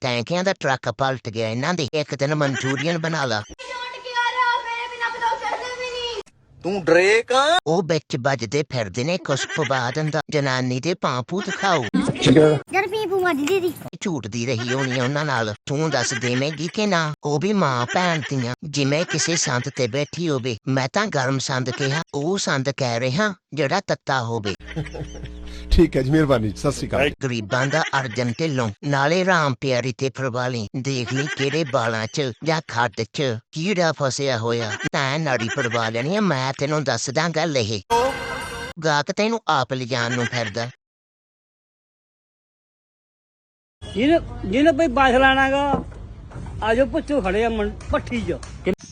ਟੈਂਕਿਆਂ ਦਾ truck ਪਲਟ ਗਿਆ ਇਹਨਾਂ ਦੇ ਇੱਕ ਦਿਨ ਮਨਚੂਰੀਅਨ ਬਣਾ ਲਾ। ਛੋੜ ਕੇ ਆ ਰਿਹਾ ਮੇਰੇ ਬਿਨਾ ਬਲੌਗ ਚੜਦੇ ਵੀ ਨਹੀਂ ਤੂੰ ਡਰੇਕ ਆ ਉਹ ਵਿੱਚ ਵੱਜਦੇ ਫਿਰਦੇ ਨੇ ਕੁਛ ਪਵਾ ਦਿੰਦਾ ਜਨਾਨੀ ਦੇ ਪਾਂਪੂ ਦਿਖਾਓ। ਜਰ ਪੀ ਪੂਆ ਦੀਦੀ ਦੀ। ਝੂਟਦੀ ਰਹੀ ਹੋਣੀ ਉਹਨਾਂ ਨਾਲ। ਤੂੰ ਦੱਸ ਦੇਵੇਂਗੀ ਕਿ ਨਾ? ਉਹ ਵੀ ਮਾਂ ਭੈਣ ਦੀਆਂ ਜਿਵੇਂ ਕਿਸੇ ਸੰਦ ਤੇ ਬੈਠੀ ਹੋਵੇ ਮੈਂ ਤਾਂ ਗਰਮ ਸੰਦ ਕਿਹਾ ਉਹ ਸੰਦ ਕਹਿ ਰਿਹਾ ਜਿਹੜਾ ਤੱਤਾ ਹੋਵੇ। ਠੀਕ ਹੈ ਜੀ ਮਿਹਰਬਾਨੀ ਸਤਿ ਸ਼੍ਰੀ ਅਕਾਲ। ਗਰੀਬਾਂ ਦਾ ਅਰਜਨ ਢਿੱਲੋਂ ਨਾਲੇ ਰਾਮ ਪਿਆਰੀ ਤੇ ਪ੍ਰਵਾਲੀ। ਦੇਖ ਲਈ ਕਿਹੜੇ ਬਾਲਾਂ 'ਚ ਜਾਂ ਖੱਡ 'ਚ ਕੀੜਾ ਫਸਿਆ ਹੋਇਆ। ਤਾਂ ਨਾੜੀ ਪਰਵਾ ਲੈਣੀ ਆ, ਮੈਂ ਤੈਨੂੰ ਦੱਸ ਦਾਂ ਗੱਲ ਇਹ ਗਾਕ ਤੈਨੂੰ ਆਪ ਲਿਜਾਣ ਨੂੰ ਫਿਰਦਾ। ਜਿਹਨੇ ਜਿਹਨੇ ਭਈ ਬਾਸ ਲਾਣਾਗਾ ਆਜੋ ਪੁੱਛੋ ਖੜੇ ਆ ਮੰ- ਭੱਠੀ 'ਚ।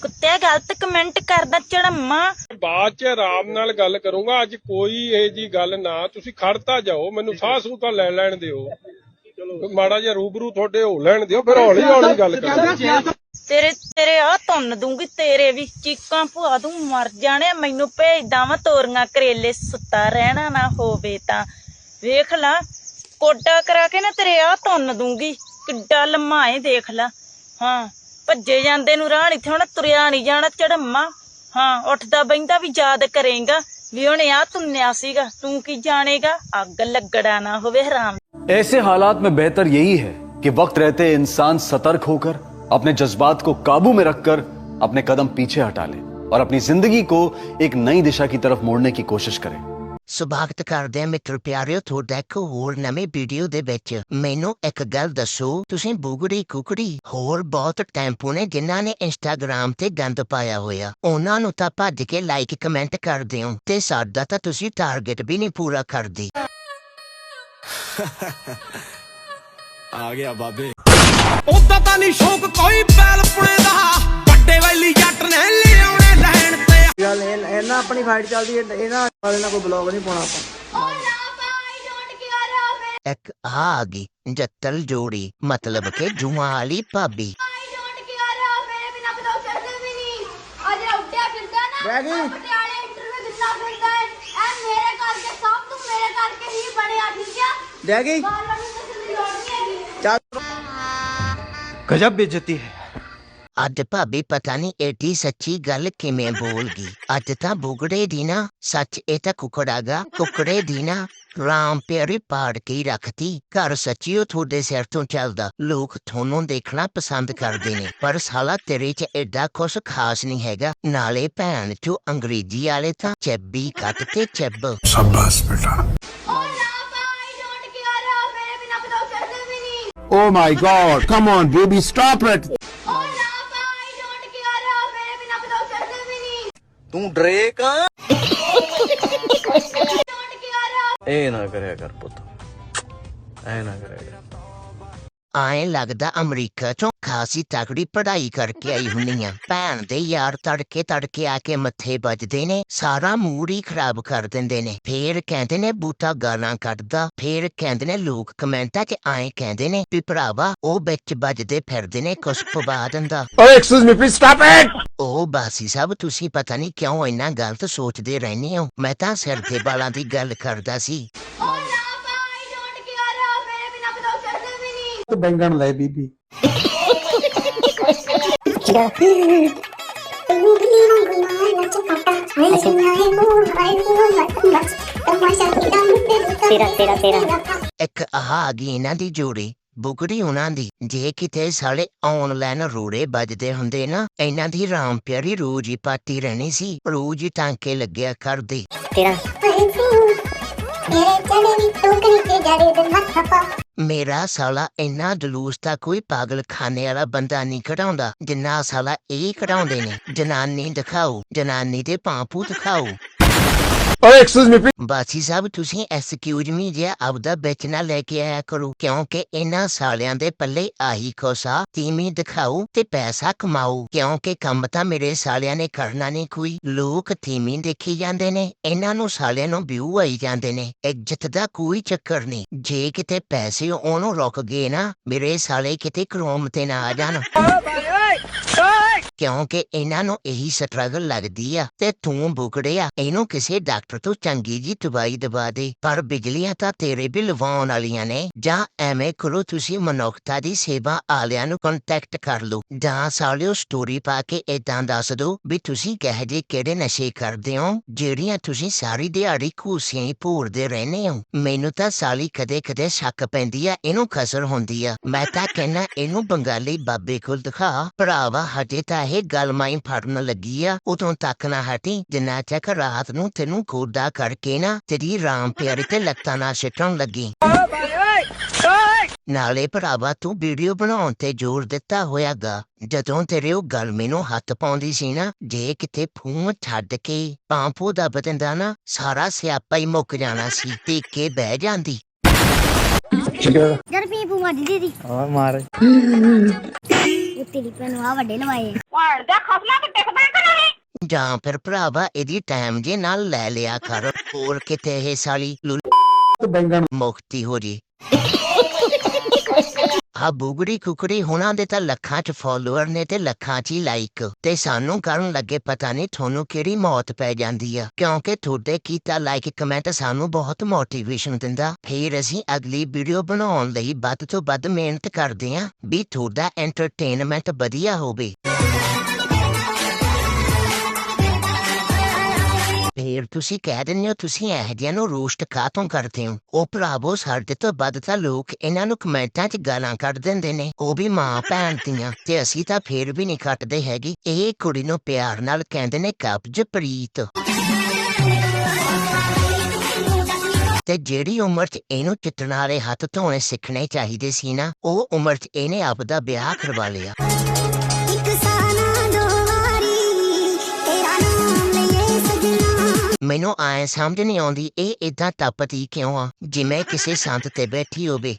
ਕੁੱਤੇ ਗਲਤ ਕਮੈਂਟ ਕਰਦਾ ਚੜਮਾ। ਬਾਅਦ ਚ ਆਰਾਮ ਨਾਲ ਗੱਲ ਕਰੂੰਗਾ ਅੱਜ ਕੋਈ ਇਹ ਜੀ ਗੱਲ ਨਾ ਤੁਸੀਂ ਖੜਤਾ ਜਾਓ ਮੈਨੂੰ ਸਾਹ ਸੂ ਤਾਂ ਲੈ ਲੈਣ ਦਿਓ। ਮਾੜਾ ਜਿਹਾ ਰੂਬਰੂ ਤੁਹਾਡੇ ਹੋ ਲੈਣ ਦਿਓ ਫਿਰ ਹੌਲੀ ਹੌਲੀ ਗੱਲ ਕਰਾਂਗੇ ਤੇਰੇ ਤੇਰੇ ਆ ਤੁੰਨ ਦੂੰਗੀ ਤੇਰੇ ਵੀ ਚੀਕਾਂ ਭੁਆ ਤੂੰ ਮਰ ਜਾਣੇ ਮੈਨੂੰ ਭੇਜਦਾ ਵਾ ਤੋਰੀਆਂ ਕਰੇਲੇ ਸੁੱਤਾ ਰਹਿਣਾ ਨਾ ਹੋਵੇ ਤਾਂ। ਵੇਖ ਲਾ ਕੋਡਾ ਕਰਾ ਕੇ ਨਾ ਤੇਰੇ ਆ ਤੁੰਨ ਦੂੰਗੀ ਕਿੱਡਾ ਲੰਮਾ ਏ ਦੇਖ ਲਾ ਹਾਂ ਭੱਜੇ ਜਾਂਦੇ ਨੂੰ ਰਾਹ ਨੀ ਇੱਥੇ ਹੁਣ ਤੁਰਿਆ ਨਹੀਂ ਜਾਣਾ ਚੜਮਾ ਹਾਂ ਉੱਠਦਾ ਬੈਂਦਾ ਵੀ ਯਾਦ ਕਰੇਗਾ ਵੀ ਉਹਨੇ ਆ ਤੁੰਨਿਆ ਸੀਗਾ ਤੂੰ ਕੀ ਜਾਣੇਗਾ ਅੱਗ ਲੱਗੜਾ ਨਾ ਹੋਵੇ ਹਰਾਮ ऐसे हालात में बेहतर यही है कि वक्त रहते इंसान सतर्क होकर अपने जज्बात को काबू में रखकर अपने कदम पीछे हटा ले और अपनी जिंदगी को एक नई दिशा की तरफ मोड़ने की कोशिश करे ਸਵਾਗਤ ਕਰਦੇ ਹਾਂ ਮਿੱਤਰ ਪਿਆਰਿਓ ਤੁਹਾਡਾ ਇੱਕ ਹੋਰ ਨਵੇਂ ਵੀਡੀਓ ਦੇ ਵਿੱਚ। ਮੈਨੂੰ ਇੱਕ ਗੱਲ ਦੱਸੋ ਤੁਸੀਂ ਬੁਗੜੀ ਕੁਕੜੀ ਹੋਰ ਬਹੁਤ ਟੈਂਪੂ ਨੇ ਜਿਨ੍ਹਾਂ ਨੇ ਇੰਸਟਾਗ੍ਰam ਤੇ ਗੰਦ ਪਾਇਆ ਹੋਇਆ। ਉਹਨਾਂ ਨੂੰ ਤਾਂ ਭੱਜ ਕੇ ਲਾਈਕ ਕਮੈਂਟ ਕਰਦੇ ਹੋ ਤੇ ਸਾਡਾ ਤਾਂ ਤੁਸੀਂ ਟਾਰਗੇਟ ਵੀ ਨਹੀਂ ਪੂਰਾ ਕਰਦੇ। ਉਦਾਂ ਤਾਂ ਨਹੀਂ ਸ਼ੌਕ ਕੋਈ ਪੈਲ ਪੁਣੇ ਦਾ। ਵੱਡੇ ਵੈਲੀ ਜੱਟ ਨੇ ਲਿਆਉਣੇ। ਗੱਲ ਇਹ- ਇਹਨਾਂ ਆਪਣੀ ਫਾਈਟ ਚੱਲਦੀ ਹੈ ਇਹਨਾਂ ਵਾਲੇ ਨਾਲ ਕੋਈ ਬਲੌਗ ਨਹੀਂ ਪਾਉਣਾ ਆਪਾਂ ਓ ਨਾ ਭਾਈ ਛੋੜ ਕੇ ਆ ਰਿਹਾ ਮੇਰੇ ਇੱਕ ਆ ਆ ਗਈ ਜੱਤਲ ਜੋੜੀ ਮਤਲਬ ਕਿ ਜੂਆਂ ਵਾਲੀ ਭਾਬੀ ਭਾਈ ਛੋੜ ਕੇ ਆ ਰਿਹਾ ਮੇਰੇ ਬਿਨਾ ਬਲੌਗ ਚੜਦੇ ਵੀ ਨਹੀਂ ਅੱਜ ਜਿਹੜਾ ਉੱਡਿਆ ਫਿਰਦਾ ਨਾ ਰਹਿ ਗਈ। ਆਹ ਪਟਿਆਲੇ ਇੰਟਰਵਿਊ ਦਿੰਦਾ ਫਿਰਦਾ ਹੈ ਇਹ ਮੇਰੇ ਕਰਕੇ ਸਭ ਤੂੰ ਮੇਰੇ ਕਰਕੇ ਹੀ ਬਣਿਆ ਠੀਕ ਆ ਰਹਿ ਗਈ ਬਾਲਾਂ ਨੂੰ ਕਿਸੇ ਦੀ ਲੋੜ ਨਹੀਂ ਹੈਗੀ ਚੱਲ ਗਜਬ ਬੇਇੱਜ਼ਤੀ ਹੈ ਅੱਜ ਭਾਬੀ ਪਤਾ ਨਹੀਂ ਏਡੀ ਸੱਚੀ ਗੱਲ ਕਿਵੇਂ ਬੋਲ ਗਈ। ਅੱਜ ਤਾਂ ਬੁਗੜੇ ਦੀ ਨਾ ਸੱਚ ਇਹ ਤਾਂ ਕੁਕੜਾਗਾ ਕੁਕੜੇ ਦੀ ਨਾ ਰਾਮ ਪਿਆਰੀ ਪਾੜ ਕੇ ਹੀ ਰੱਖਤੀ। ਘਰ ਸੱਚੀ ਉਹ ਤੁਹਾਡੇ ਸਿਰ ਤੋਂ ਚੱਲਦਾ। ਲੋਕ ਤੁਹਾਨੂੰ ਦੇਖਣਾ ਪਸੰਦ ਕਰਦੇ ਨੇ ਪਰ ਸਾਲਾ ਤੇਰੇ 'ਚ ਐਡਾ ਕੁਛ ਖਾਸ ਨਹੀਂ ਹੈਗਾ। ਨਾਲੇ ਭੈਣ ਚੋ ਅੰਗਰੇਜ਼ੀ ਵਾਲੇ ਤਾਂ ਚੱਬੀ ਕੱਟ ਚੱਬ। ਕੇ ਆ ਰਿਹਾ ਮੇਰੇ ਬਿਨਾ ਬਲੌਗ ਚੜਦੇ ਵੀ ਨਹੀਂ। ਓ my God come on baby stop it ਓ ਨਾ ਭਾਈ ਛੋੜ ਕੇ ਆ ਰਿਹਾ ਮੇਰੇ ਬਿਨਾ ਬਲੌਗ ਚੜਦੇ ਵੀ ਨਹੀਂ ਤੂੰ ਡਰੇਕ ਆ। ਇਹ ਨਾ ਕਰਿਆ ਕਰ ਪੁੱਤ। ਐ ਨਾ ਕਰਿਆ ਕਰ। ਆਏ ਲੱਗਦਾ ਅਮਰੀਕਾ ਚੋਂ ਖਾਸੀ ਤਕੜੀ ਪੜ੍ਹਾਈ ਕਰਕੇ ਆਈ ਹੁੰਨੀ ਆ। ਭੈਣ ਦੇ ਯਾਰ ਤੜਕੇ ਤੜਕੇ ਆ ਕੇ ਮੱਥੇ ਵੱਜਦੇ ਨੇ ਸਾਰਾ ਮੂਡ ਹੀ ਖਰਾਬ ਕਰ ਦਿੰਦੇ ਨੇ। ਫੇਰ ਕਹਿੰਦੇ ਨੇ ਬੂਟਾ ਗਾਲਾਂ ਕੱਢਦਾ। ਫੇਰ ਕਹਿੰਦੇ ਨੇ ਲੋਕ ਕਮੈਂਟਾਂ 'ਚ ਆਏ ਕਹਿੰਦੇ ਨੇ ਵੀ ਭਰਾਵਾ ਉਹ ਵਿੱਚ ਵੱਜਦੇ ਫਿਰਦੇ ਨੇ ਕੁਛ ਪਵਾ ਦਿੰਦਾ। ਓਏ excuse me please stop it ਉਹ ਬਾਸੀ ਸਾਹਿਬ ਤੁਸੀਂ ਪਤਾ ਨਹੀਂ ਕਿਉਂ ਇੰਨਾ ਗਲਤ ਸੋਚਦੇ ਰਹਿੰਦੇ ਹੋ? ਮੈਂ ਤਾਂ ਸਿਰ ਦੇ ਬਾਲਾਂ ਦੀ ਗੱਲ ਕਰਦਾ ਸੀ। ਓ ਨਾ। ਭਾਈ ਛੋੜ ਤੂੰ ਲੈ ਬੀਬੀ ਇੱਕ ਆਹ ਆ ਗਈ ਇਹਨਾਂ ਦੀ ਜੋੜੀ ਬੁਗੜੀ ਉਹਨਾਂ ਦੀ ਜੇ ਕਿਤੇ ਸਾਲੇ ਆਨਲਾਈਨ ਰੋੜੇ ਵੱਜਦੇ ਹੁੰਦੇ ਨਾ ਇਹਨਾਂ ਦੀ ਰਾਮ ਪਿਆਰੀ ਰੋਜ਼ ਹੀ ਪਾਤੀ ਰਹਿਣੀ ਸੀ ਰੋਜ਼ ਹੀ ਟਾਂਕੇ ਲੱਗਿਆ ਕਰਦੇ ਮੇਰਾ ਮੇਰਾ ਸਾਲਾ ਇੰਨਾ ਜਲੂਸ ਤਾਂ ਕੋਈ ਪਾਗਲ ਖਾਨੇ ਵਾਲਾ ਬੰਦਾ ਨਹੀਂ ਕਢਾਉਂਦਾ ਜਿੰਨਾ ਸਾਲਾ ਇਹ ਕਢਾਉਂਦੇ ਨੇ ਜਨਾਨੀ ਦਿਖਾਓ ਜਨਾਨੀ ਦੇ ਪਾਂਪੂ ਦਿਖਾਓ ਓਏ ਐਕਸਕਿਊਜ਼ ਮੀ ਬਾਸੀ ਸਾਹਿਬ ਤੁਸੀਂ ਐਕਸਕਿਊਜ਼ ਮੀ ਜਿਹਾ ਆਪਦਾ ਵਿੱਚ ਨਾ ਲੈ ਕੇ ਆਇਆ ਕਰੋ ਕਿਉਂਕਿ ਇਹਨਾਂ ਸਾਲਿਆਂ ਦੇ ਪੱਲੇ ਆਹੀ ਖੋਸਾ ਤੀਮੀ ਦਿਖਾਓ ਤੇ ਪੈਸਾ ਕਮਾਓ ਕਿਉਂਕਿ ਕੰਮ ਤਾਂ ਮੇਰੇ ਸਾਲਿਆਂ ਨੇ ਕਰਨਾ ਨਹੀਂ ਕੋਈ ਲੋਕ ਤੀਮੀ ਦੇਖੀ ਜਾਂਦੇ ਨੇ ਇਹਨਾਂ ਨੂੰ ਸਾਲਿਆਂ ਨੂੰ ਵਿਊ ਆਈ ਜਾਂਦੇ ਨੇ ਇੱਜ਼ਤ ਦਾ ਕੋਈ ਚੱਕਰ ਨਹੀਂ ਜੇ ਕਿਤੇ ਪੈਸੇ ਉਹਨੂੰ ਰੁਕ ਗਏ ਨਾ ਮੇਰੇ ਸਾਲੇ ਕਿਤੇ ਕਰੋਮ ਤੇ ਨਾ ਆ ਜਾਣ ਕਿਉਂਕਿ ਇਹਨਾਂ ਨੂੰ ਇਹੀ ਸਟਰਗਲ ਲੱਗਦੀ ਆ ਤੇ ਤੂੰ ਬੁਗੜਿਆ। ਇਹਨੂੰ ਕਿਸੇ ਡਾਕਟਰ ਤੋਂ ਚੰਗੀ ਜੀ ਦਵਾਈ ਦਵਾ ਦੇ। ਪਰ ਬਿਜਲੀਆਂ ਤਾਂ ਤੇਰੇ ਵੀ ਲਵਾਉਣ ਵਾਲੀਆਂ ਨੇ। ਜਾਂ ਐਵੇਂ ਕਰੋ, ਤੁਸੀਂ ਮਨੁੱਖਤਾ ਦੀ ਸੇਵਾ ਆਲਿਆਂ ਨੂੰ ਕੰਟੈਕਟ ਕਰ ਲਓ। ਜਾਂ ਸਾਲਿਓ ਸਟੋਰੀ ਪਾ ਕੇ ਏਦਾਂ ਦੱਸ ਦਿਓ ਵੀ ਤੁਸੀਂ ਕਹੇ ਜੇ ਕਿਹੜੇ ਨਸ਼ੇ ਕਰਦੇ ਹੋ, ਜਿਹੜੀਆਂ ਤੁਸੀਂ ਸਾਰੀ ਦਿਹਾੜੀ ਘੂਸੀਆਂ ਹੀ ਭੂਰਦੇ ਰਹਿੰਦੇ ਹੋ। ਮੈਨੂੰ ਤਾਂ ਸਾਲੀ ਕਦੇ ਕਦੇ ਸ਼ੱਕ ਪੈਂਦੀ ਆ, ਇਹਨੂੰ ਖਸਰ ਹੁੰਦੀ ਆ। ਮੈਂ ਤਾਂ ਕਹਿੰਨਾ ਇਹਨੂੰ ਬੰਗਾਲੀ ਬਾਬੇ ਕੋਲ ਦਿਖਾ। ਭਰਾਵਾ, ਹਜੇ ਤਾਂ ਇਹ ਗੱਲ ਮਾਈ ਫੜਨ ਲੱਗੀ ਆ। ਉਦੋਂ ਤੱਕ ਨਾ ਹਟੀ ਜਿੰਨਾ ਚੱਕ ਰਾਤ ਨੂੰ ਤੈਨੂੰ ਕੋਦਾ ਕਰਕੇ ਨਾ ਤੇਰੀ ਰਾਮ ਪਿਆਰੀ ਤੇ ਲੱਤਾਂ ਨਾ ਸਿੱਟਣ ਲੱਗੀ। ਨਾਲੇ ਭਰਾਵਾ ਤੂੰ ਵੀਡੀਓ ਬਣਾਉਣ ਤੇ ਜ਼ੋਰ ਦਿੱਤਾ ਹੋਇਆਗਾ। ਜਦੋਂ ਤੇਰੇ ਉਹ ਗੱਲ ਮੈਨੂੰ ਹੱਥ ਪਾਉਂਦੀ ਸੀ ਨਾ ਜੇ ਕਿਤੇ ਫੂੰ ਛੱਡ ਕੇ ਪਾਂਪੋ ਦਾ ਬਦੰਦਾ ਨਾ ਸਾਰਾ ਸਿਆਪਾ ਹੀ ਮੁੱਕ ਜਾਣਾ ਸੀ ਤੇ ਕੇ ਬਹਿ ਜਾਂਦੀ। ਜਰ ਪੀ ਪੂ ਮਾਰ ਦੀਦੀ। ਆ ਮਾਰ। ਤੇਰੀ ਭੈਣ ਆ ਵੱਡੇ ਲਵਾਏ। ਜਾਂ ਫਿਰ ਭਰਾਵਾ ਇਹਦੀ ਟਾਈਮ ਜੇ ਨਾਲ ਲੈ ਲਿਆ ਕਰ ਹੋਰ ਕਿਤੇ ਇਹ ਸਾਲੀ ਲੁੱਲ ਮੁਕਤੀ ਹੋ ਜੀ। ਆ ਬੁਗੜੀ ਕੁਕੜੀ ਹੁਣਾਂ ਦੇ ਤਾਂ ਲੱਖਾਂ ਚ ਫਾਲੋਅਰ ਨੇ ਤੇ ਲੱਖਾਂ ਚ ਲਾਈਕ ਤੇ ਸਾਨੂੰ ਕਰਨ ਲੱਗੇ ਪਤਾ ਨਹੀਂ ਤੁਹਾਨੂੰ ਕਿਹੜੀ ਮੌਤ ਪੈ ਜਾਂਦੀ ਆ। ਕਿਉਂਕਿ ਤੁਹਾਡੇ ਕੀਤਾ ਲਾਈਕ ਕਮੈਂਟ ਸਾਨੂੰ ਬਹੁਤ ਮੋਟੀਵੇਸ਼ਨ ਦਿੰਦਾ। ਫਿਰ ਅਸੀਂ ਅਗਲੀ ਵੀਡੀਓ ਬਣਾਉਣ ਲਈ ਵੱਧ ਤੋਂ ਵੱਧ ਮਿਹਨਤ ਕਰਦੇ ਆਂ ਵੀ ਤੁਹਾਡਾ ਐਂਟਰਟੇਨਮੈਂਟ ਵਧੀਆ ਹੋਵੇ। ਫੇਰ ਤੁਸੀਂ ਕਹਿ ਦਿੰਦੇ ਹੋ, ਤੁਸੀਂ ਇਹ ਨੂੰ ਰੋਸਟ ਕਾਤੋਂ ਕਰਦੇ ਹੋ? ਉਹ ਭਰਾਵੋ ਸਾਡੇ ਤੋਂ ਵੱਧ ਤਾਂ ਲੋਕ ਇਹਨਾਂ ਨੂੰ ਕਮੈਂਟਾਂ 'ਚ ਗਾਲਾਂ ਕੱਢ ਦਿੰਦੇ ਨੇ। ਉਹ ਵੀ ਮਾਂ ਭੈਣ ਦੀਆਂ ਤੇ ਅਸੀਂ ਤਾਂ ਫੇਰ ਵੀ ਨਹੀਂ ਕੱਟਦੇ ਹੈਗੇ। ਇਹ ਕੁੜੀ ਨੂੰ ਪਿਆਰ ਨਾਲ ਕਹਿੰਦੇ ਨੇ ਕਬਜ ਪ੍ਰੀਤ। ਤੇ ਜਿਹੜੀ ਉਮਰ 'ਚ ਇਹਨੂੰ ਚਿੱਤਣ ਹੱਥ ਧੋਣੇ ਸਿੱਖਣੇ ਚਾਹੀਦੇ ਸੀ ਨਾ, ਉਹ ਉਮਰ 'ਚ ਇਹਨੇ ਆਪ ਦਾ ਵਿਆਹ ਕਰਵਾ ਲਿਆ। ਮੈਨੂੰ ਆਏ ਸਮਝ ਨਹੀਂ ਆਉਂਦੀ ਇਹ ਇਦਾਂ ਤਪਤੀ ਕਿਉਂ ਆ? ਜਿਵੇਂ ਕਿਸੇ ਸੰਤ ਤੇ ਬੈਠੀ ਹੋਵੇ।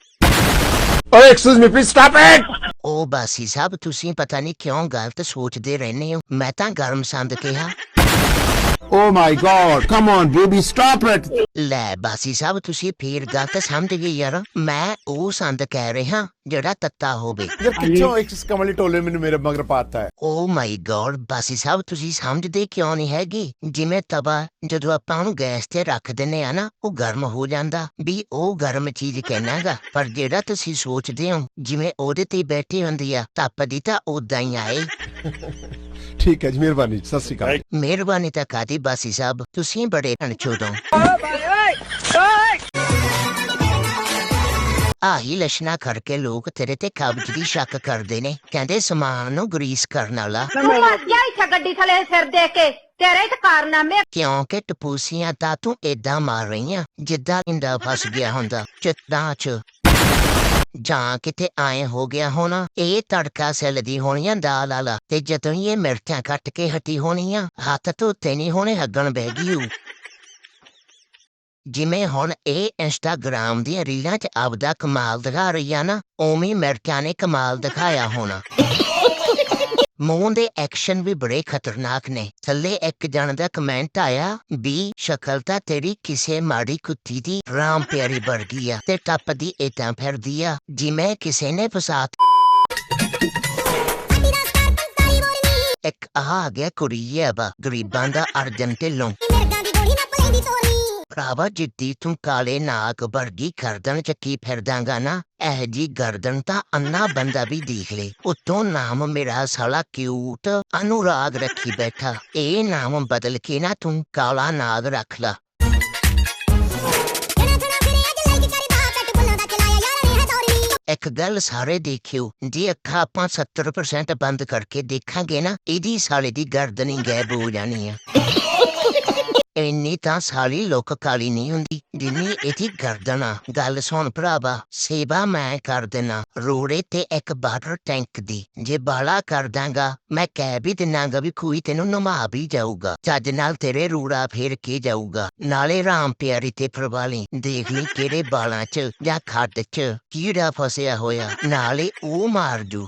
Oh, excuse me, please stop it! ਉਹ ਬਾਸੀ ਸਾਹਿਬ ਤੁਸੀਂ ਪਤਾ ਨਹੀਂ ਕਿਉਂ ਗਲਤ ਸੋਚਦੇ ਰਹਿੰਦੇ ਹੋ? ਮੈਂ ਤਾਂ ਗਰਮ ਸੰਦ ਕਿਹਾ। Oh my god, come on, baby, stop it! ਲੈ ਬਾਸੀ ਸਾਹਿਬ ਤੁਸੀਂ ਫੇਰ ਗਲਤ ਸਮਝ ਗਏ ਯਾਰ ਮੈਂ ਉਹ ਸੰਦ ਕਹਿ ਰਿਹਾ ਜਿਹੜਾ ਤੱਤਾ ਹੋਵੇ। ਯਾਰ ਕਿੱਥੋਂ ਇੱਕ ਕਮਲੀ ਟੋਲੇ ਮੈਨੂੰ ਮੇਰੇ ਮਗਰ ਪਾਤਾ ਹੈ? ਓ ਮਾਈ ਗॉड ਬਾਸੀ ਸਾਹਿਬ ਤੁਸੀਂ ਸਮਝਦੇ ਕਿਉਂ ਨਹੀਂ ਹੈਗੇ? ਜਿਵੇਂ ਤਵਾ ਜਦੋਂ ਆਪਾਂ ਉਹਨੂੰ ਗੈਸ ਤੇ ਰੱਖ ਦਿੰਨੇ ਆ ਨਾ ਉਹ ਗਰਮ ਹੋ ਜਾਂਦਾ। ਵੀ ਉਹ ਗਰਮ ਚੀਜ਼ ਕਹਿਣਾਗਾ ਪਰ ਜਿਹੜਾ ਤੁਸੀਂ ਸੋਚਦੇ ਹੋ ਜਿਵੇਂ ਉਹਦੇ ਤੇ ਬੈਠੀ ਹੁੰਦੀ ਆ ਤਪਦੀ ਤਾਂ ਉਦਾਂ ਹੀ ਆਏ ਠੀਕ ਹੈ ਜੀ ਮਿਹਰਬਾਨੀ ਸਤਿ ਸ਼੍ਰੀ ਅਕਾਲ। ਮਿਹਰਬਾਨੀ ਤਾਂ ਕਾਦੀ ਬਾਸੀ ਸਾਹਿਬ ਤੁਸੀਂ ਬੜੇ ਅਣਚੋਦੋ। ਆਹੀ ਲਸ਼ਨਾ ਕਰਕੇ ਲੋਕ ਤੇਰੇ ਤੇ ਕਬਜ਼ ਦੀ ਸ਼ੱਕ ਕਰਦੇ ਨੇ। ਕਹਿੰਦੇ ਸਮਾਨ ਨੂੰ ਗਰੀਸ ਕਰਨ ਵਾਲਾ। ਤੂੰ ਮਰ ਜਾ ਇੱਥੇ ਗੱਡੀ ਥਲੇ ਸਿਰ ਦੇ ਕੇ। ਤੇਰੇ ਹੀ ਤਾਂ ਕਾਰਨਾਮੇ ਕਿਉਂਕਿ ਟਪੂਸੀਆਂ ਤਾਂ ਤੂੰ ਏਦਾਂ ਮਾਰ ਰਹੀਆਂ ਜਿੱਦਾਂ ਇੰਦਾ ਫਸ ਗਿਆ ਹੁੰਦਾ। ਚਿੱਤਾਂ 'ਚ ਜਾਂ ਕਿਤੇ ਆਏ ਹੋ ਗਿਆ ਹੋਣਾ, ਇਹ ਤੜਕਾ ਸੈਲਦੀ ਹੋਣੀਆਂ ਦਾਲ ਆਲਾ ਤੇ ਜਦੋਂ ਇਹ ਮਿਰਚਾਂ ਕੱਟ ਕੇ ਹਟੀ ਹੋਣੀਆਂ, ਹੱਥ ਧੋਤੇ ਨਹੀਂ ਹੋਣੇ ਹੱਗਣ ਬਹਿ ਗਈ ਹੋਊ। ਜਿਵੇਂ ਹੁਣ ਇਹ ਇੰਸਟਾਗ੍ਰਾਮ ਦੀਆਂ ਰੀਲਾਂ 'ਚ ਆਪਦਾ ਕਮਾਲ ਦਿਖਾ ਰਹੀ ਆ ਨਾ, ਉਵੇਂ ਮਿਰਚਾਂ ਨੇ ਕਮਾਲ ਦਿਖਾਇਆ ਹੋਣਾ ਮੂੰਹ ਦੇ ਐਕਸ਼ਨ ਵੀ ਬੜੇ ਖਤਰਨਾਕ ਨੇ। ਥੱਲੇ ਇੱਕ ਜਣ ਦਾ ਕਮੈਂਟ ਆਇਆ ਵੀ ਸ਼ਕਲ ਤਾਂ ਤੇਰੀ ਕਿਸੇ ਮਾੜੀ ਕੁੱਤੀ ਦੀ ਰਾਮ ਪਿਆਰੀ ਵਰਗੀ ਆ ਤੇ ਟੱਪ ਦੀ ਏਦਾਂ ਫਿਰਦੀ ਆ। ਜਿਵੇਂ ਕਿਸੇ ਨੇ ਫਸਾਤ ਇੱਕ ਆਹ ਆ ਗਿਆ ਕੁੜੀਏ ਬਾ ਗਰੀਬਾਂ ਦਾ ਅਰਜਨ ਢਿੱਲੋਂ। ਭਰਾਵਾ, ਜਿੱਦੀ ਤੂੰ ਕਾਲੇ ਨਾਗ ਵਰਗੀ ਗਰਦਨ ਚੱਕੀ ਫਿਰਦਾਂਗਾ ਨਾ, ਇਹ ਜੀ ਗਰਦਨ ਤਾਂ ਅੰਨਾ ਬੰਦਾ ਵੀ ਦੇਖ ਲੇ। ਉਤੋਂ ਨਾਮ ਮੇਰਾ ਸਾਲਾ ਕਿਊਟ ਅਨੁਰਾਗ ਰੱਖੀ ਬੈਠਾ। ਇਹ ਨਾਮ ਬਦਲ ਕੇ ਨਾ ਤੂੰ ਕਾਲਾ ਨਾਗ ਰੱਖ ਲਾ। ਇੱਕ ਗੱਲ ਸਾਰੇ ਦੇਖਿਓ, ਜੇ ਅੱਖਾਂ ਆਪਾਂ 70% ਬੰਦ ਕਰਕੇ ਦੇਖਾਂਗੇ ਨਾ, ਇਹਦੀ ਸਾਲੇ ਦੀ ਗਰਦਨ ਹੀ ਗਾਇਬ ਹੋ ਜਾਣੀ ਆ। ਇੰਨੀ ਤਾਂ ਸਾਲੀ ਲੋਕ ਕਾਲੀ ਨਹੀਂ ਹੁੰਦੀ, ਜਿੰਨੀ ਇਹਦੀ ਗਰਦਨ ਗੱਲ ਸੁਣ ਭਰਾਵਾ, ਸੇਵਾ ਮੈਂ ਕਰ ਦੇਣਾ ਰੋੜੇ ਤੇ ਇੱਕ ਵਾਟਰ ਟੈਂਕ ਦੀ, ਜੇ ਬਾਲਾ ਕਰ ਦਾਂਗਾ, ਮੈਂ ਕਹਿ ਵੀ ਦਿਨਾਂਗਾ ਵੀ ਖੂਈ ਤੈਨੂੰ ਨਮਾ ਵੀ ਜਾਊਗਾ। ਚੱਜ ਨਾਲ ਤੇਰੇ ਰੂੜਾ ਫੇਰ ਕੇ ਜਾਊਗਾ। ਨਾਲੇ ਰਾਮ ਪਿਆਰੀ ਤੇ ਪ੍ਰਵਾਲੀ, ਦੇਖ ਲਈ ਕਿਹੜੇ ਬਾਲਾਂ 'ਚ ਜਾਂ ਖੱਡ 'ਚ ਕੀੜਾ ਫਸਿਆ ਹੋਇਆ। ਨਾਲੇ ਉਹ ਮਾਰ ਜੂ।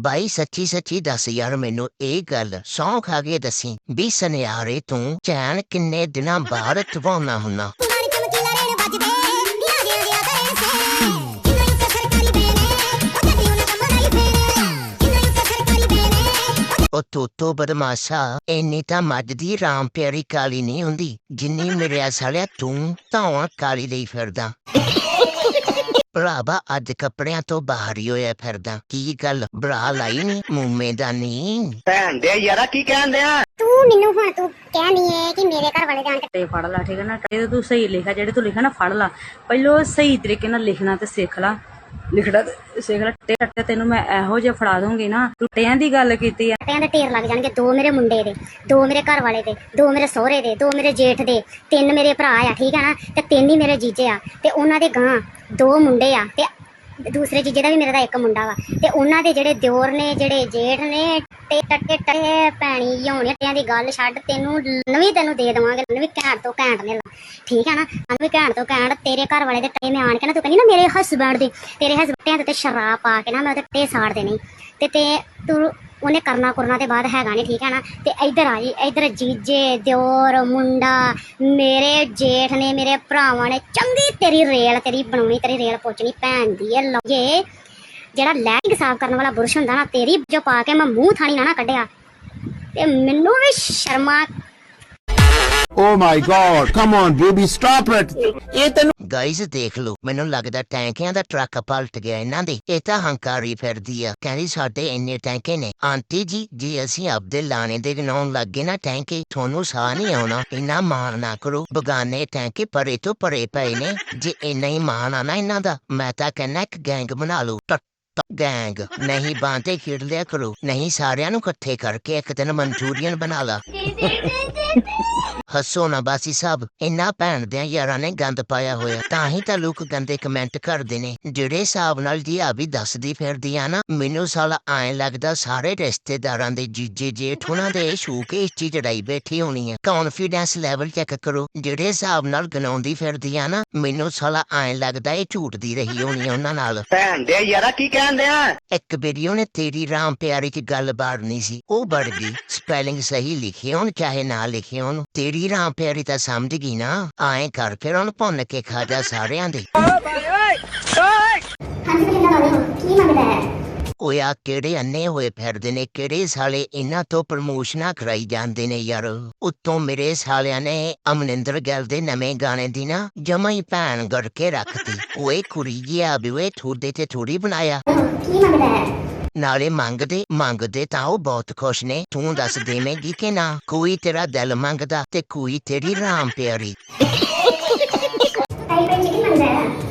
ਬਾਈ ਸੱਚੀ ਸੱਚੀ ਦੱਸ ਯਾਰ ਮੈਨੂੰ ਇਹ ਗੱਲ ਸੌਂ ਖਾ ਕੇ ਦੱਸੀ। ਵੀ ਸੁਨਿਆਰੇ ਤੂੰ ਚੈਨ ਕਿੰਨੇ ਦਿਨਾਂ ਬਾਅਦ ਤਵਾਉਣਾ ਹੁੰਨਾ ਉਹ ਤੋਤੋ ਬਦਮਾਸ਼ਾ ਇੰਨੀ ਤਾਂ ਮੱਝ ਦੀ ਰਾਮ ਪਿਆਰੀ ਕਾਲੀ ਨਹੀਂ ਹੁੰਦੀ। ਜਿੰਨੀ ਮੇਰੇ ਸਾਲਿਆ ਤੂੰ ਤਾਂ ਕਾਲੀ ਲਈ ਫਿਰਦਾ। ਭਰਾਵਾ ਅੱਜ ਕੱਪੜਿਆਂ ਤੋਂ ਬਾਹਰ ਹੀ ਹੋਇਆ ਫਿਰਦਾ। ਕੀ ਗੱਲ? ਬਰਾ ਲਾਈ ਨਹੀਂ ਮੂੰਮੇ ਦਾ ਨਹੀਂ ਤੂੰ ਮੈਨੂੰ ਹੁਣ ਤੂੰ ਕਹਿਣੀ ਹੈ ਕਿ ਮੇਰੇ ਘਰ ਵਾਲੇ ਜਾਣ ਕੇ ਤੇ ਫੜ ਲਾ ਠੀਕ ਹੈ ਨਾ? ਇਹ ਤੂੰ ਸਹੀ ਲਿਖਿਆ ਜਿਹੜੇ ਤੂੰ ਲਿਖਿਆ ਨਾ ਫੜ ਲਾ। ਪਹਿਲਾਂ ਸਹੀ ਤਰੀਕੇ ਨਾਲ ਲਿਖਣਾ ਤੇ ਸਿੱਖ ਲਾ। ਲਿਖਣਾ ਤੇ ਸਿੱਖ ਲੈ। ਟੇ ਟੱਟੇ ਤੈਨੂੰ ਮੈਂ ਇਹੋ ਜਿਹਾ ਫੜਾ ਦੂੰਗੀ ਨਾ। ਤੂੰ ਟਿਆਂ ਦੀ ਗੱਲ ਕੀਤੀ ਆ। ਟਿਆਂ ਦੇ ਢੇਰ ਲੱਗ ਜਾਣਗੇ ਦੋ ਮੇਰੇ ਮੁੰਡੇ ਦੇ ਦੋ ਮੇਰੇ ਘਰ ਵਾਲੇ ਦੇ ਦੋ ਮੇਰੇ ਸਹੁਰੇ ਦੇ ਦੋ ਮੇਰੇ ਜੇਠ ਦੇ ਤਿੰਨ ਮੇਰੇ ਭਰਾ ਆ ਠੀਕ ਆ ਨਾ? ਤੇ ਤਿੰਨ ਹੀ ਮੇਰੇ ਜੀਜੇ ਆ। ਤੇ ਉਹਨਾਂ ਦੇ ਗਾਂ ਦੋ ਮੁੰਡੇ ਆ ਤੇ ਦੂਸਰੇ ਜੀਜੇ ਦਾ ਵੀ ਮੇਰੇ ਦਾ ਇੱਕ ਮੁੰਡਾ ਵਾ। ਤੇ ਉਹਨਾਂ ਦੇ ਜਿਹੜੇ ਦਿਓਰ ਨੇ, ਜਿਹੜੇ ਜੇਠ ਨੇ, ਤੇ ਟੱਟੇ ਟੱਟੇ ਭੈਣੀ ਲਿਆਉਣੇ ਦੀ ਗੱਲ ਛੱਡ, ਤੈਨੂੰ ਨਵੀਂ ਤੈਨੂੰ ਦੇ ਦੇਵਾਂਗੇ, ਨਵੀਂ ਘੈਂਟ ਤੋਂ ਘੈਂਟ ਨੇ ਠੀਕ ਆ ਨਾ? ਨਵੀਂ ਘੈਂਟ ਤੋਂ ਘੈਂਟ ਤੇਰੇ ਘਰ ਵਾਲੇ ਦੇ ਟੇ ਮੈਂ ਆਣ ਕੇ ਨਾ ਤੂੰ ਕਹਿੰਦੀ ਨਾ ਮੇਰੇ ਹਸਬੈਂਡ ਦੇ, ਤੇਰੇ ਹਸਬੈਂਡ ਦੇ ਤੇ ਸ਼ਰਾਬ ਪਾ ਕੇ ਨਾ ਮੈਂ ਉਹਦੇ ਟੇ ਸਾੜ ਦੇਣੀ। ਤੇ ਤੇ ਤੂੰ ਉਹਨੇ ਕਰਨਾ ਕਰਨਾ ਤੇ ਬਾਅਦ ਹੈਗਾ ਨਹੀਂ ਠੀਕ ਹੈ ਨਾ? ਤੇ ਇੱਧਰ ਆ ਜੀ, ਇੱਧਰ ਜੀਜੇ, ਦਿਓਰ, ਮੁੰਡਾ, ਮੇਰੇ ਜੇਠ ਨੇ, ਮੇਰੇ ਭਰਾਵਾਂ ਨੇ, ਚੰਗੀ ਤੇਰੀ ਰੇਲ ਤੇਰੀ ਬਣਾਉਣੀ, ਤੇਰੀ ਰੇਲ ਪੋਚਣੀ ਭੈਣ ਦੀ ਇਹ ਲਗੇ ਜਿਹੜਾ ਲੈਗ ਸਾਫ਼ ਕਰਨ ਵਾਲਾ ਬੁਰਸ਼ ਹੁੰਦਾ ਨਾ, ਤੇਰੀ ਜੋ ਪਾ ਕੇ ਮੈਂ ਮੂੰਹ ਥਾਣੀ ਨਾ ਨਾ ਕੱਢਿਆ। ਤੇ ਮੈਨੂੰ ਵੀ ਸ਼ਰਮਾ Oh my god, come on, baby, stop it. Guys ਦੇਖ ਲਓ ਮੈਨੂੰ ਲੱਗਦਾ ਟੈਂਕਿਆਂ ਦਾ ਟਰੱਕ ਪਲਟ ਗਿਆ ਇਹਨਾਂ ਦੇ। ਇਹ ਤਾਂ ਹੰਕਾਰੀ ਫਿਰਦੀ ਆ। ਕਹਿੰਦੀ ਸਾਡੇ ਇੰਨੇ ਟੈਂਕੇ ਨੇ। ਆਂਟੀ ਜੀ ਜੇ ਅਸੀਂ ਆਪਦੇ ਲਾਣੇ ਦੇ ਗਨਾਉਣ ਲੱਗੇ ਨਾ ਟੈਂਕੇ ਤੁਹਾਨੂੰ ਸਾਹ ਨਹੀਂ ਆਉਣਾ। ਇੰਨਾ ਮਾਣ ਨਾ ਕਰੋ। ਬਗਾਨੇ ਟੈਂਕੇ ਪਰੇ ਤੋਂ ਪਰੇ ਪਏ ਨੇ। ਜੇ ਇੰਨਾ ਹੀ ਮਾਣ ਆ ਨਾ ਇਹਨਾਂ ਦਾ ਮੈਂ ਤਾਂ ਕਹਿੰਦਾ ਇੱਕ ਗੈਂਗ ਬਣਾ ਲਓ। ਗੈਂਗ। ਨਹੀਂ ਬਾਂਤੇ ਖੇਡ ਲਿਆ ਕਰੋ। ਨਹੀਂ ਸਾਰਿਆਂ ਨੂੰ ਇਕੱਠੇ ਕਰਕੇ ਇੱਕ ਦਿਨ ਮਨਚੂਰੀਅਨ ਬਣਾ ਲਾ। ਹੱਸੋ ਨਾ ਬਾਸੀ ਸਾਹਿਬ ਇੰਨਾ ਭੈਣ ਦੇ ਯਾਰਾਂ ਨੇ ਗੰਦ ਪਾਇਆ ਹੋਇਆ ਤਾਂ ਹੀ ਤਾਂ ਲੋਕ ਗੰਦੇ ਕਮੈਂਟ ਕਰਦੇ ਨੇ। ਜਿਹੜੇ ਹਿਸਾਬ ਨਾਲ ਜੀ ਆ ਵੀ ਦੱਸਦੀ ਫਿਰਦੀ ਆ ਨਾ ਮੈਨੂੰ ਸਾਲਾ ਐਂ ਲੱਗਦਾ ਸਾਰੇ ਰਿਸ਼ਤੇਦਾਰਾਂ ਦੇ ਜੀਜੇ ਜੇਠ ਉਹਨਾਂ ਦੇ ਸ਼ੂਕੇ ਇੱਚੀ ਜੜਾਈ ਬੈਠੀ ਹੋਣੀ ਆ। ਕੌਨਫੀਡੈਂਸ ਲੈਵਲ ਚੈੱਕ ਕਰੋ ਜਿਹੜੇ ਹਿਸਾਬ ਨਾਲ ਗਨਾਉਂਦੀ ਫਿਰਦੀ ਆ ਨਾ ਮੈਨੂੰ ਸਾਲਾ ਐਂ ਲੱਗਦਾ ਇਹ ਝੂਠਦੀ ਰਹੀ ਹੋਣੀ ਆ ਉਹਨਾਂ ਨਾਲ। ਭੈਣ ਦੇ ਯਾਰਾ ਕੀ ਕਹਿੰਦੇ ਆ ਇੱਕ ਵੀਡੀਓ ਨੇ ਤੇਰੀ ਰਾਮ ਪਿਆਰੀ ਚ ਗੱਲ ਬਾੜਨੀ ਸੀ ਉਹ ਬੜ ਗਈ। ਸਪੈਲਿੰਗ ਸਹੀ ਲਿਖੇ ਹੋਣ ਚਾਹੇ ਨਾ ਲਿਖੇ ਹੋਣ ਤੇਰੀ ਰਾਮ ਪਿਆਰੀ ਤਾਂ ਸਮਝ ਗਈ ਨਾ ਆਏ ਕਰ ਫਿਰ ਉਹਨੂੰ ਭੁੰਨ ਕੇ ਖਾ ਜਾ ਸਾਰਿਆਂ ਦੇ ਹਾਂਜੀ ਬਲਿੰਦਾ ਵਾਲੇ ਕੀ ਮੰਗਦਾ ਹੈ ਓਏ ਆ ਕਿਹੜੇ ਅੰਨੇ ਹੋਏ ਫਿਰਦੇ ਨੇ ਕਿਹੜੇ ਸਾਲੇ ਇਹਨਾਂ ਤੋਂ ਪ੍ਰਮੋਸ਼ਨਾਂ ਕਰਾਈ ਜਾਂਦੇ ਨੇ ਯਾਰ ਉੱਤੋਂ ਮੇਰੇ ਸਾਲਿਆਂ ਨੇ ਅਮਨਿੰਦਰ ਗਿੱਲ ਦੇ ਨਵੇਂ ਗਾਣੇ ਦੀ ਨਾ ਜਮਾ ਹੀ ਭੈਣ ਗੜ ਕੇ ਰੱਖਤੀ ਓਏ ਕੁੜੀਆ ਵੀ ਓਏ ਥੋੜੇ ਤੇ ਥੋੜੀ ਬਣਾਇਆ ਕੀ ਮੰਗਦਾ ਹੈ ਨਾਲੇ ਮੰਗਦੇ ਮੰਗਦੇ ਤਾਂ ਉਹ ਬਹੁਤ ਖੁਸ਼ ਨੇ। ਤੂੰ ਦੱਸ ਦੇਵੇਂਗੀ ਕਿ ਨਾ? ਕੋਈ ਤੇਰਾ ਦਿਲ ਮੰਗਦਾ ਤੇ ਕੋਈ ਤੇਰੀ ਰਾਮ ਪਿਆਰੀ। ਤਾਈ ਭਾਈ ਮੇਰੀ ਮੰਨਦਾ ਹੈ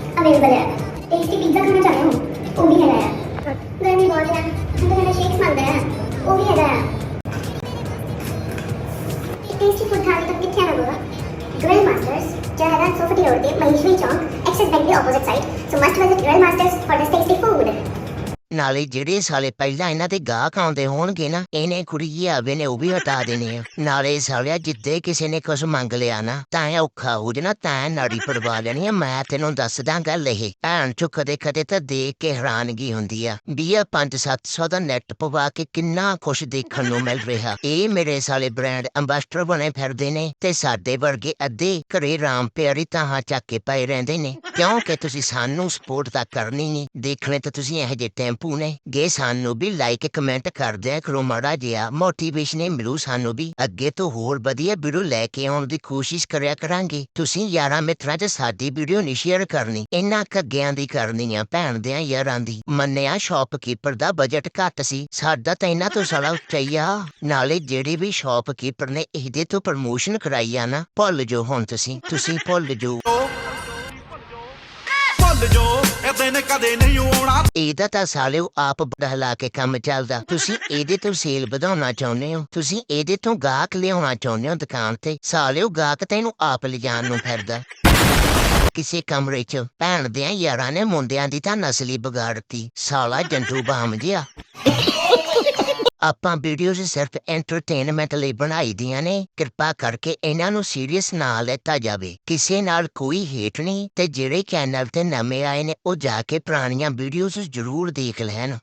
ਨਾਲੇ ਜਿਹੜੇ ਸਾਲੇ ਪਹਿਲਾਂ ਇਹਨਾਂ ਦੇ ਗਾਹਕ ਆਉਂਦੇ ਹੋਣਗੇ ਨਾ, ਇਹਨੇ ਕੁੜੀ ਆਵੇ ਨੇ ਉਹ ਵੀ ਹਟਾ ਦੇਣੇ ਆ। ਨਾਲੇ ਸਾਲਿਆ ਜਿੱਦੇ ਕਿਸੇ ਨੇ ਕੁਝ ਮੰਗ ਲਿਆ ਨਾ, ਤਾਂ ਇਹ ਔਖਾ ਹੋ ਜਾਣਾ, ਤਾਂ ਨਾੜੀ ਪੜਵਾ ਲੈਣੀ ਆ, ਮੈਂ ਤੈਨੂੰ ਦੱਸਦਾ ਗੱਲ ਇਹ ਭੈਣ ਚੋ ਕਦੇ ਕਦੇ ਤਾਂ ਦੇਖ ਕੇ ਹੈਰਾਨਗੀ ਹੁੰਦੀ ਆ, ਵੀ ਇਹ 5-700 ਦਾ ਨੈਟ ਪਵਾ ਕੇ ਕਿੰਨਾ ਕੁਛ ਦੇਖਣ ਨੂੰ ਮਿਲ ਰਿਹਾ। ਇਹ ਮੇਰੇ ਸਾਲੇ ਬ੍ਰਾਂਡ ਅੰਬੈਸਡਰ ਬਣੇ ਫਿਰਦੇ ਨੇ, ਤੇ ਸਾਡੇ ਵਰਗੇ ਅੱਧੇ ਘਰੇ ਰਾਮ ਪਿਆਰੀ ਤਾਂ ਚੱਕ ਕੇ ਪਏ ਰਹਿੰਦੇ ਨੇ। ਕਿਉਂਕਿ ਤੁਸੀਂ ਸਾਨੂੰ ਸਪੋਰਟ ਤਾਂ ਕਰਨੀ ਨਹੀਂ ਦੇਖਣੇ ਤਾਂ ਤੁਸੀਂ ਇਹੋ ਜਿਹੇ ਟੈਂਪੂ ਨੇ, ਗੇ ਸਾਨੂੰ ਵੀ ਲਾਈਕ ਕਮੈਂਟ ਕਰ ਦਿਆ ਕਰੋ ਮਾੜਾ ਜਿਹਾ। ਮੋਟੀਵੇਸ਼ਨ ਮਿਲੂ ਸਾਨੂੰ ਵੀ। ਅੱਗੇ ਤੋਂ ਹੋਰ ਵਧੀਆ ਵੀਡੀਓ ਲੈ ਕੇ ਆਉਣ ਦੀ ਕੋਸ਼ਿਸ਼ ਕਰਿਆ ਕਰਾਂਗੇ। ਤੁਸੀਂ ਯਾਰਾਂ ਮਿੱਤਰਾਂ 'ਚ ਸਾਡੀ ਵੀਡੀਓ ਨਹੀਂ ਸ਼ੇਅਰ ਕਰਨੀ। ਇੰਨਾ ਕੱਗਿਆਂ ਦੀ ਕਰਨੀ ਆ ਭੈਣ ਦਿਆਂ ਯਾਰਾਂ ਦੀ। ਮੰਨਿਆ ਸ਼ਾਪਕੀਪਰ ਦਾ ਬਜਟ ਘੱਟ ਸੀ। ਸਾਡਾ ਤਾਂ ਇਹਨਾਂ ਤੋਂ ਸਾਲਾ ਉੱਚਾ ਨਾਲੇ ਜਿਹੜੇ ਵੀ ਸ਼ਾਪਕੀਪਰ ਨੇ ਇਹਦੇ ਤੋਂ ਪ੍ਰਮੋਸ਼ਨ ਕਰਾਈ ਆ ਨਾ, ਭੁੱਲ ਜੋ ਹੁਣ ਤੁਸੀਂ। ਤੁਸੀਂ ਭੁੱਲ ਜੋ ਭੁੱਲ ਜੋ ਕਦੇ ਨਹੀਂ ਆਉਣਾ। ਇਹਦਾ ਤਾਂ ਸਾਲਿਓ ਆਪ ਬਦਲਾ ਕੇ ਕੰਮ ਚੱਲਦਾ। ਤੁਸੀਂ ਇਹਦੇ ਤੋਂ ਸੇਲ ਵਧਾਉਣਾ ਚਾਹੁੰਦੇ ਹੋ? ਤੁਸੀਂ ਇਹਦੇ ਤੋਂ ਗਾਹਕ ਲਿਆਉਣਾ ਚਾਹੁੰਦੇ ਹੋ ਦੁਕਾਨ ਤੇ? ਸਾਲਿਓ ਗਾਹਕ ਤੈਨੂੰ ਆਪ ਲਿਜਾਣ ਨੂੰ ਫਿਰਦਾ। ਕਿਸੇ ਕਮਰੇ 'ਚ ਭੈਣ ਦੇ ਯਾਰਾਂ ਨੇ ਮੁੰਡਿਆਂ ਦੀ ਤਾਂ ਨਸਲੀ ਵਿਗਾੜਤੀ ਸਾਲਾ ਜੰਤੂ ਬਾਮ ਜਿਹਾ। ਆਪਾਂ ਵੀਡੀਓਜ਼ ਸਿਰਫ ਐਂਟਰਟੇਨਮੈਂਟ ਲਈ ਬਣਾਈ ਦੀਆਂ ਨੇ। ਕਿਰਪਾ ਕਰਕੇ ਇਹਨਾਂ ਨੂੰ ਸੀਰੀਅਸ ਨਾ ਲੈਤਾ ਜਾਵੇ। ਕਿਸੇ ਨਾਲ ਕੋਈ ਹੇਟ ਨਹੀਂ ਤੇ ਜਿਹੜੇ ਚੈਨਲ ਤੇ ਨਵੇਂ ਆਏ ਨੇ, ਉਹ ਜਾ ਕੇ ਪੁਰਾਣੀਆਂ ਵੀਡੀਓਜ਼ ਜ਼ਰੂਰ ਦੇਖ ਲੈਣ।